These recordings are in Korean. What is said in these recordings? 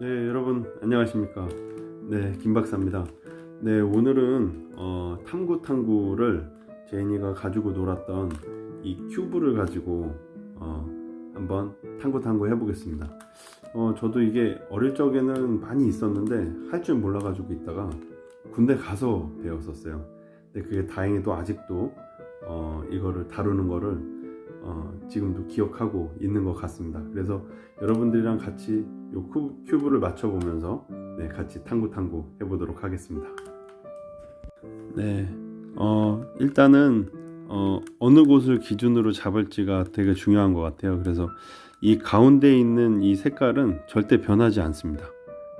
네, 여러분 안녕하십니까? 네, 김 박사입니다. 네, 오늘은 어, 탐구 탐구를 제니가 가지고 놀았던 이 큐브를 가지고 어, 한번 탐구 탐구 해보겠습니다. 어, 저도 이게 어릴 적에는 많이 있었는데 할 줄 몰라가지고 있다가 군대 가서 배웠었어요. 근데 그게 다행히도 아직도 어, 이거를 다루는 거를 어, 지금도 기억하고 있는 것 같습니다. 그래서 여러분들이랑 같이 요 큐- 큐브를 맞춰보면서 네, 같이 탐구 탐구 해보도록 하겠습니다. 네, 어, 일단은 어, 어느 곳을 기준으로 잡을지가 되게 중요한 것 같아요. 그래서 이 가운데 있는 이 색깔은 절대 변하지 않습니다.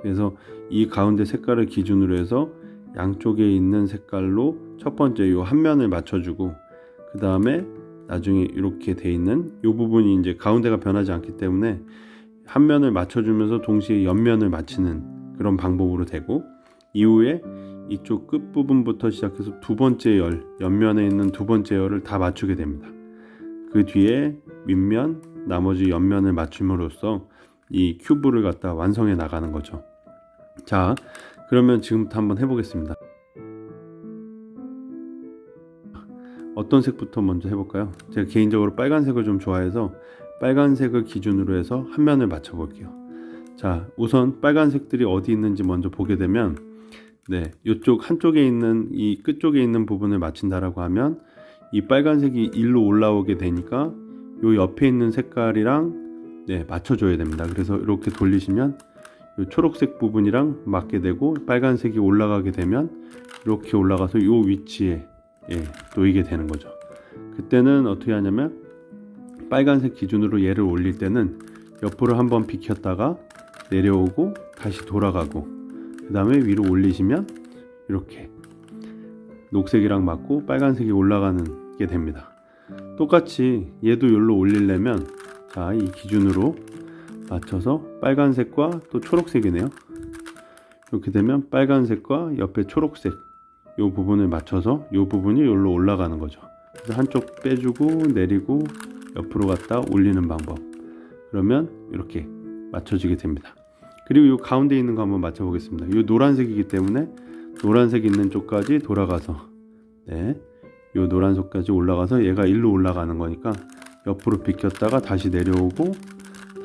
그래서 이 가운데 색깔을 기준으로 해서 양쪽에 있는 색깔로 첫 번째 이 한 면을 맞춰주고 그 다음에 나중에 이렇게 돼 있는 이 부분이 이제 가운데가 변하지 않기 때문에 한 면을 맞춰주면서 동시에 옆면을 맞추는 그런 방법으로 되고 이후에 이쪽 끝 부분부터 시작해서 두 번째 열 옆면에 있는 두 번째 열을 다 맞추게 됩니다. 그 뒤에 밑면 나머지 옆면을 맞춤으로써 이 큐브를 갖다 완성해 나가는 거죠. 자, 그러면 지금부터 한번 해보겠습니다. 어떤 색부터 먼저 해볼까요? 제가 개인적으로 빨간색을 좀 좋아해서 빨간색을 기준으로 해서 한 면을 맞춰 볼게요. 자, 우선 빨간색들이 어디 있는지 먼저 보게 되면 네, 이쪽 한쪽에 있는 이 끝쪽에 있는 부분을 맞춘다라고 하면 이 빨간색이 일로 올라오게 되니까 요 옆에 있는 색깔이랑 네, 맞춰줘야 됩니다. 그래서 이렇게 돌리시면 요 초록색 부분이랑 맞게 되고 빨간색이 올라가게 되면 이렇게 올라가서 요 위치에 예, 놓이게 되는 거죠. 그때는 어떻게 하냐면 빨간색 기준으로 얘를 올릴 때는 옆으로 한번 비켰다가 내려오고 다시 돌아가고 그 다음에 위로 올리시면 이렇게 녹색이랑 맞고 빨간색이 올라가는 게 됩니다. 똑같이 얘도 여기로 올리려면 자, 이 기준으로 맞춰서 빨간색과 또 초록색이네요. 이렇게 되면 빨간색과 옆에 초록색 이 부분을 맞춰서 이 부분이 여기로 올라가는 거죠. 그래서 한쪽 빼주고 내리고 옆으로 갔다 올리는 방법. 그러면 이렇게 맞춰지게 됩니다. 그리고 이 가운데 있는 거 한번 맞춰 보겠습니다. 이 노란색이기 때문에 노란색 있는 쪽까지 돌아가서 네, 이 노란색까지 올라가서 얘가 일로 올라가는 거니까 옆으로 비켰다가 다시 내려오고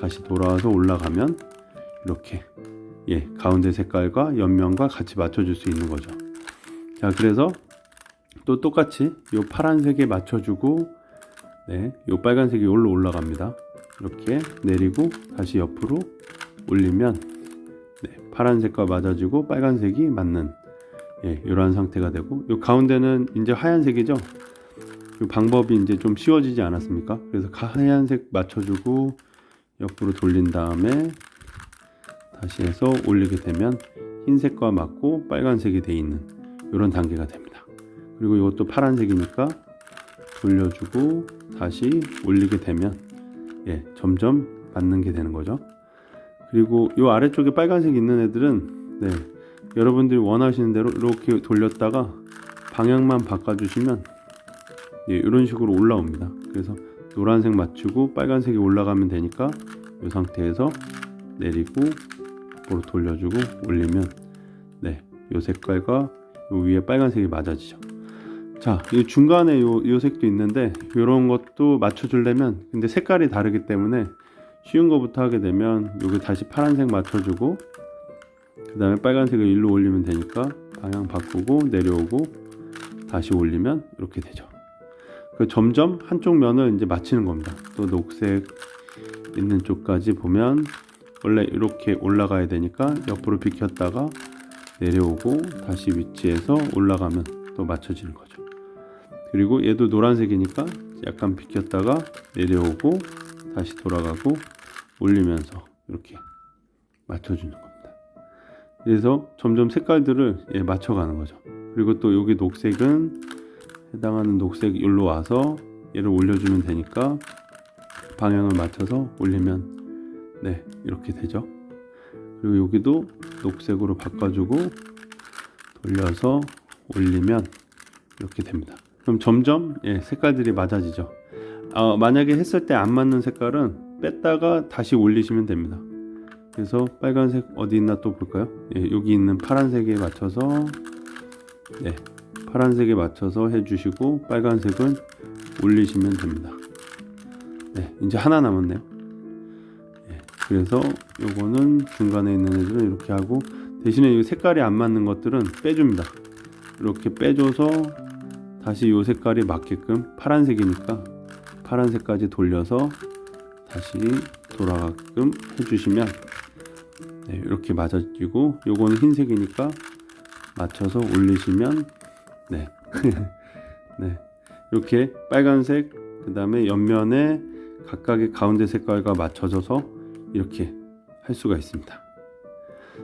다시 돌아와서 올라가면 이렇게 예 가운데 색깔과 옆면과 같이 맞춰줄 수 있는 거죠. 자 그래서 또 똑같이 이 파란색에 맞춰주고 네, 이 빨간색이 여기로 올라갑니다. 이렇게 내리고 다시 옆으로 올리면 네, 파란색과 맞아주고 빨간색이 맞는 예, 이러한 상태가 되고 이 가운데는 이제 하얀색이죠. 이 방법이 이제 좀 쉬워지지 않았습니까? 그래서 가- 하얀색 맞춰주고 옆으로 돌린 다음에 다시 해서 올리게 되면 흰색과 맞고 빨간색이 돼 있는 이런 단계가 됩니다. 그리고 이것도 파란색이니까 돌려주고 다시 올리게 되면 예, 점점 맞는 게 되는 거죠. 그리고 이 아래쪽에 빨간색 있는 애들은 네, 여러분들이 원하시는 대로 이렇게 돌렸다가 방향만 바꿔주시면 예, 이런 식으로 올라옵니다. 그래서 노란색 맞추고 빨간색이 올라가면 되니까 이 상태에서 내리고 앞으로 돌려주고 올리면 네, 이 색깔과 요 위에 빨간색이 맞아지죠. 자, 이 중간에 요, 요 색도 있는데 이런 것도 맞춰주려면 근데 색깔이 다르기 때문에 쉬운 거부터 하게 되면 여기 다시 파란색 맞춰주고 그 다음에 빨간색을 일로 올리면 되니까 방향 바꾸고 내려오고 다시 올리면 이렇게 되죠. 그 점점 한쪽 면을 이제 맞추는 겁니다. 또 녹색 있는 쪽까지 보면 원래 이렇게 올라가야 되니까 옆으로 비켰다가 내려오고 다시 위치에서 올라가면 또 맞춰지는 거죠. 그리고 얘도 노란색이니까 약간 비켰다가 내려오고 다시 돌아가고 올리면서 이렇게 맞춰주는 겁니다. 그래서 점점 색깔들을 예, 맞춰가는 거죠. 그리고 또 여기 녹색은 해당하는 녹색 일로 와서 얘를 올려주면 되니까 방향을 맞춰서 올리면 네 이렇게 되죠. 그리고 여기도 녹색으로 바꿔주고 돌려서 올리면 이렇게 됩니다. 그럼 점점 예, 색깔들이 맞아지죠. 어, 만약에 했을 때 안 맞는 색깔은 뺐다가 다시 올리시면 됩니다. 그래서 빨간색 어디 있나 또 볼까요? 예, 여기 있는 파란색에 맞춰서 네, 파란색에 맞춰서 해주시고 빨간색은 올리시면 됩니다. 네, 이제 하나 남았네요. 예, 그래서 요거는 중간에 있는 애들은 이렇게 하고 대신에 이 색깔이 안 맞는 것들은 빼줍니다. 이렇게 빼줘서 다시 요 색깔이 맞게끔 파란색이니까 파란색까지 돌려서 다시 돌아가끔 해주시면 네, 이렇게 맞아지고 요거는 흰색이니까 맞춰서 올리시면 네, 네 이렇게 빨간색 그 다음에 옆면에 각각의 가운데 색깔과 맞춰져서 이렇게 할 수가 있습니다.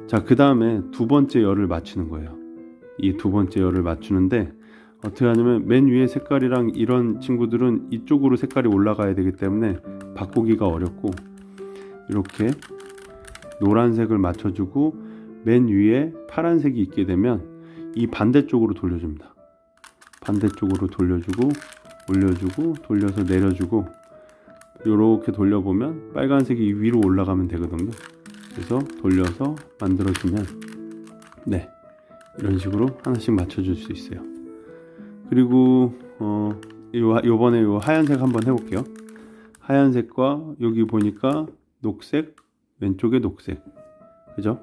자, 그 다음에 두 번째 열을 맞추는 거예요. 이 두 번째 열을 맞추는데 어떻게 하냐면 맨 위에 색깔이랑 이런 친구들은 이쪽으로 색깔이 올라가야 되기 때문에 바꾸기가 어렵고 이렇게 노란색을 맞춰주고 맨 위에 파란색이 있게 되면 이 반대쪽으로 돌려줍니다. 반대쪽으로 돌려주고 올려주고 돌려서 내려주고 이렇게 돌려보면 빨간색이 위로 올라가면 되거든요. 그래서 돌려서 만들어주면 네 이런 식으로 하나씩 맞춰줄 수 있어요. 그리고 어 요, 요번에 요 하얀색 한번 해볼게요. 하얀색과 여기 보니까 녹색 왼쪽에 녹색 그죠?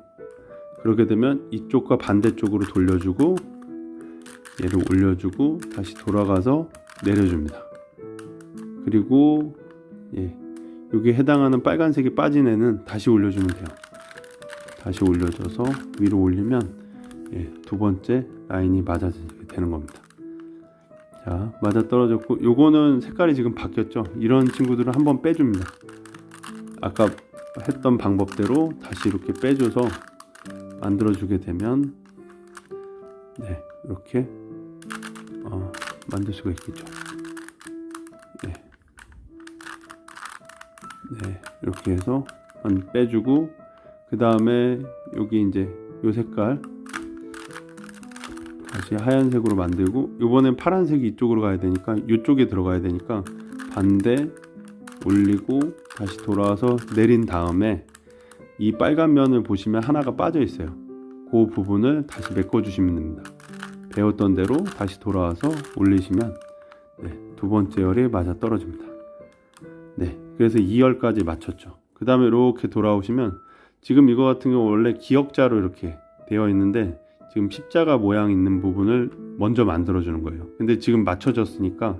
그렇게 되면 이쪽과 반대쪽으로 돌려주고 얘를 올려주고 다시 돌아가서 내려줍니다. 그리고 예, 여기 해당하는 빨간색이 빠진 애는 다시 올려주면 돼요. 다시 올려줘서 위로 올리면 예, 두 번째 라인이 맞아지게 되는 겁니다. 자, 맞아 떨어졌고 요거는 색깔이 지금 바뀌었죠. 이런 친구들은 한번 빼줍니다. 아까 했던 방법대로 다시 이렇게 빼줘서 만들어주게 되면 네 이렇게 어, 만들 수가 있겠죠. 이렇게 해서 한 빼주고 그 다음에 여기 이제 요 색깔 다시 하얀색으로 만들고 이번엔 파란색이 이쪽으로 가야 되니까 이쪽에 들어가야 되니까 반대 올리고 다시 돌아와서 내린 다음에 이 빨간 면을 보시면 하나가 빠져 있어요. 그 부분을 다시 메꿔 주시면 됩니다. 배웠던 대로 다시 돌아와서 올리시면 네, 두 번째 열이 맞아 떨어집니다. 네, 그래서 2열까지 맞췄죠. 그 다음에 이렇게 돌아오시면 지금 이거 같은 경우 원래 기역자로 이렇게 되어 있는데 지금 십자가 모양 있는 부분을 먼저 만들어 주는 거예요. 근데 지금 맞춰졌으니까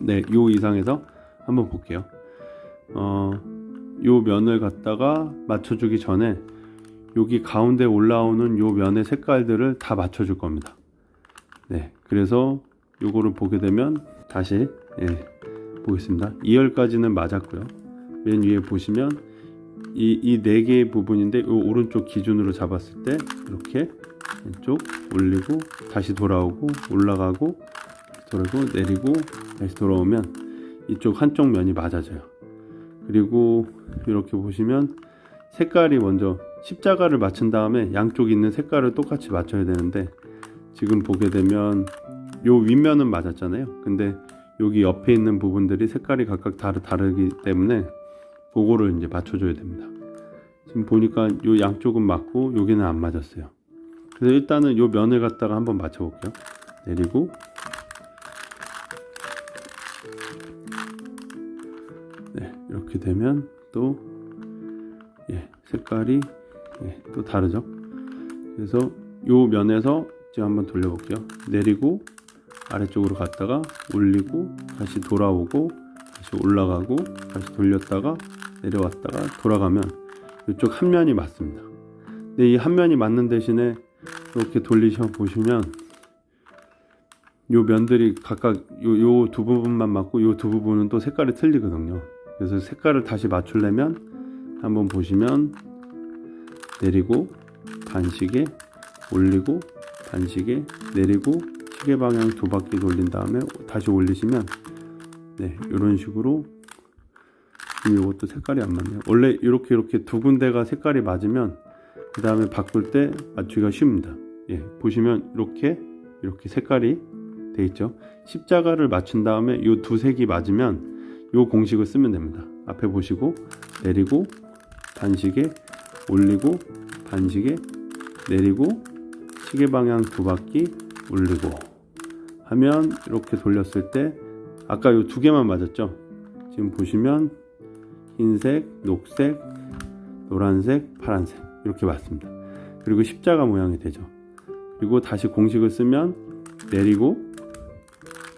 네, 요 이상에서 한번 볼게요. 어, 요 면을 갖다가 맞춰주기 전에 여기 가운데 올라오는 요 면의 색깔들을 다 맞춰줄 겁니다. 네, 그래서 요거를 보게 되면 다시 예, 보겠습니다. 2열까지는 맞았고요. 맨 위에 보시면 이 네 개의 부분인데 요 오른쪽 기준으로 잡았을 때 이렇게 왼쪽 올리고 다시 돌아오고 올라가고 돌아고 내리고 다시 돌아오면 이쪽 한쪽 면이 맞아져요. 그리고 이렇게 보시면 색깔이 먼저 십자가를 맞춘 다음에 양쪽 있는 색깔을 똑같이 맞춰야 되는데 지금 보게 되면 요 윗면은 맞았잖아요. 근데 여기 옆에 있는 부분들이 색깔이 각각 다르, 다르기 때문에 그거를 이제 맞춰줘야 됩니다. 지금 보니까 요 양쪽은 맞고 여기는 안 맞았어요. 그래서 일단은 요 면을 갖다가 한번 맞춰볼게요. 내리고 네, 이렇게 되면 또 예, 색깔이 예, 또 다르죠. 그래서 요 면에서 지금 한번 돌려볼게요. 내리고 아래쪽으로 갔다가 올리고 다시 돌아오고 다시 올라가고 다시 돌렸다가 내려왔다가 돌아가면 이쪽 한 면이 맞습니다. 근데 이 한 면이 맞는 대신에 이렇게 돌리셔 보시면 요 면들이 각각 요 두 부분만 맞고 요 두 부분은 또 색깔이 틀리거든요. 그래서 색깔을 다시 맞추려면 한번 보시면 내리고 반시계 올리고 반시계 내리고 시계 방향 두 바퀴 돌린 다음에 다시 올리시면 네 이런 식으로 이것도 색깔이 안 맞네요. 원래 이렇게 이렇게 두 군데가 색깔이 맞으면 그 다음에 바꿀 때 맞추기가 쉽습니다. 예, 보시면 이렇게 이렇게 색깔이 돼 있죠. 십자가를 맞춘 다음에 이 두 색이 맞으면 이 공식을 쓰면 됩니다. 앞에 보시고 내리고 반시계 올리고 반시계 내리고 시계 방향 두 바퀴 올리고 하면 이렇게 돌렸을 때 아까 요두 개만 맞았죠? 지금 보시면 흰색 녹색 노란색 파란색 이렇게 맞습니다. 그리고 십자가 모양이 되죠. 그리고 다시 공식을 쓰면 내리고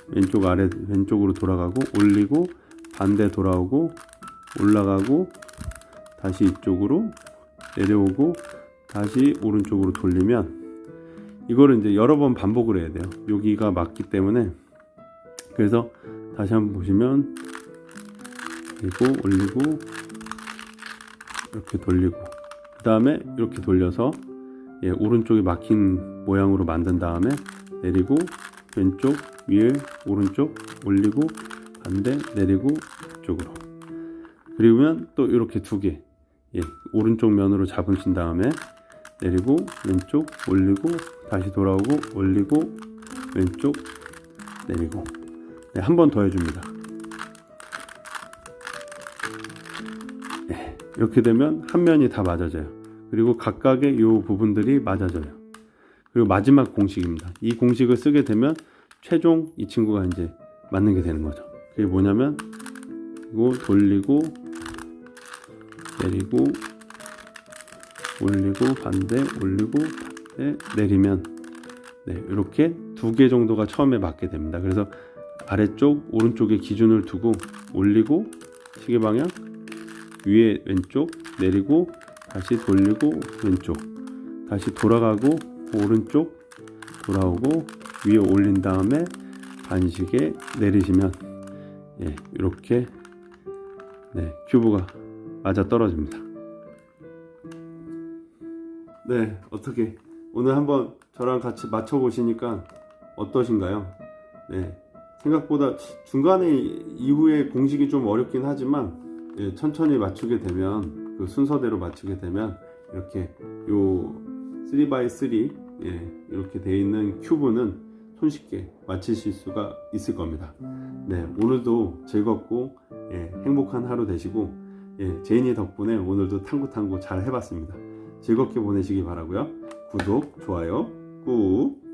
왼쪽 아래 왼쪽으로 돌아가고 올리고 반대 돌아오고 올라가고 다시 이쪽으로 내려오고 다시 오른쪽으로 돌리면 이거를 이제 여러 번 반복을 해야 돼요. 여기가 맞기 때문에 그래서 다시 한번 보시면 그리고 올리고 이렇게 돌리고 그 다음에 이렇게 돌려서 예, 오른쪽이 막힌 모양으로 만든 다음에 내리고 왼쪽 위에 오른쪽 올리고 반대 내리고 이쪽으로 그리고면 또 이렇게 두개 예, 오른쪽 면으로 잡으신 다음에 내리고 왼쪽 올리고 다시 돌아오고 올리고 왼쪽 내리고. 네, 한 번 더 해줍니다. 네, 이렇게 되면 한 면이 다 맞아져요. 그리고 각각의 이 부분들이 맞아져요. 그리고 마지막 공식입니다. 이 공식을 쓰게 되면 최종 이 친구가 이제 맞는 게 되는 거죠. 그게 뭐냐면 이거 돌리고 내리고 올리고 반대 올리고 내리면 네, 이렇게 두 개 정도가 처음에 맞게 됩니다. 그래서 아래쪽 오른쪽에 기준을 두고 올리고 시계 방향 위에 왼쪽 내리고 다시 돌리고 왼쪽 다시 돌아가고 오른쪽 돌아오고 위에 올린 다음에 반시계 내리시면 예, 이렇게 네, 큐브가 맞아 떨어집니다. 네, 어떻게 오늘 한번 저랑 같이 맞춰 보시니까 어떠신가요? 네, 생각보다 중간에 이후에 공식이 좀 어렵긴 하지만 예, 천천히 맞추게 되면 그 순서대로 맞추게 되면 이렇게 요 3x3 예, 이렇게 돼 있는 큐브는 손쉽게 맞히실 수가 있을 겁니다. 네, 오늘도 즐겁고 예, 행복한 하루 되시고 예, 제인이 덕분에 오늘도 탕구탕구 잘 해봤습니다. 즐겁게 보내시기 바라고요. 구독, 좋아요 꾹